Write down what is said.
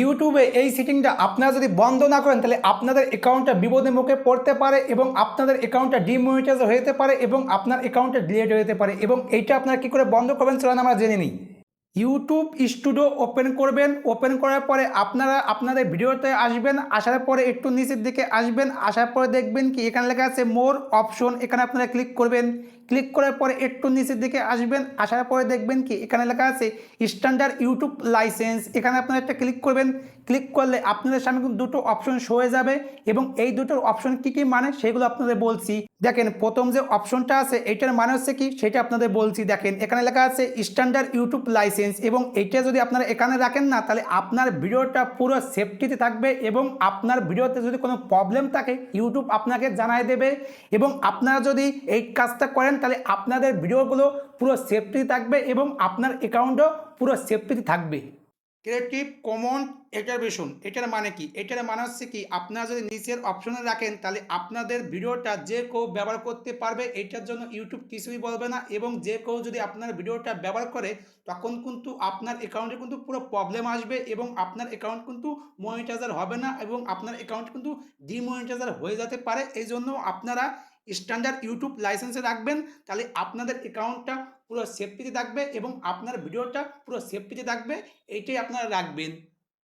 ইউটিউবে এই সেটিংটা আপনারা যদি বন্ধ না করেন, তাহলে আপনাদের অ্যাকাউন্টটা বিপদের মুখে পড়তে পারে এবং আপনাদের অ্যাকাউন্টটা ডিমনিটাইজ হয়ে যেতে পারে এবং আপনার অ্যাকাউন্টটা ডিলেট হয়ে যেতে পারে এবং এইটা আপনারা কী করে বন্ধ করবেন চলেন আমরা জেনে নিই। ইউটিউব স্টুডিও ওপেন করবেন। ওপেন করার পরে আপনারা আপনাদের ভিডিওতে আসবেন, আসার পরে একটু নিচের দিকে আসবেন, আসার পরে দেখবেন কি এখানে লেখা আছে মোর অপশন, এখানে আপনারা ক্লিক করবেন। ক্লিক করার পরে একটু নিচের দিকে আসবেন, আসার পরে দেখবেন কি এখানে লেখা আছে স্ট্যান্ডার্ড ইউটিউব লাইসেন্স। এখানে আপনারা একটা ক্লিক করবেন। ক্লিক করলে আপনাদের সামনে কিন্তু দুটো অপশন শো হয়ে যাবে এবং এই দুটোর অপশন কি কি মানে সেগুলো আপনাদের বলছি। দেখেন, প্রথম যে অপশনটা আছে এইটার মানে হচ্ছে কি সেটা আপনাদের বলছি। দেখেন, এখানে লেখা আছে স্ট্যান্ডার্ড ইউটিউব লাইসেন্স। এবং এটা যদি আপনারা এখানে রাখেন না, তাহলে আপনার ভিডিওটা পুরো সেফটিতে থাকবে এবং আপনার ভিডিওতে যদি কোনো প্রবলেম থাকে ইউটিউব আপনাকে জানায় দেবে এবং আপনারা যদি এই কাজটা করেন, তাহলে আপনাদের ভিডিওগুলো পুরো সেফটি থাকবে এবং আপনার অ্যাকাউন্টও পুরো সেফটিতে থাকবে। ক্রিয়েটিভ কমন এটারবেশন এটার মানে কি? এটার মানে হচ্ছে কি, আপনারা যদি নিচের অপশনে রাখেন, তাহলে আপনাদের ভিডিওটা যে কেউ ব্যবহার করতে পারবে, এটার জন্য ইউটিউব কিছুই বলবে না এবং যে কেউ যদি আপনার ভিডিওটা ব্যবহার করে, তখন কিন্তু আপনার অ্যাকাউন্টে কিন্তু পুরো প্রবলেম আসবে এবং আপনার অ্যাকাউন্ট কিন্তু মনিটাইজার হবে না এবং আপনার অ্যাকাউন্ট কিন্তু ডিমনিটাইজার হয়ে যেতে পারে। এই জন্য আপনারা স্ট্যান্ডার্ড ইউটিউব লাইসেন্সে রাখবেন, তাহলে আপনাদের অ্যাকাউন্টটা পুরো সেফটিতে থাকবে এবং আপনার ভিডিওটা পুরো সেফটিতে থাকবে, এইটাই আপনারা রাখবেন।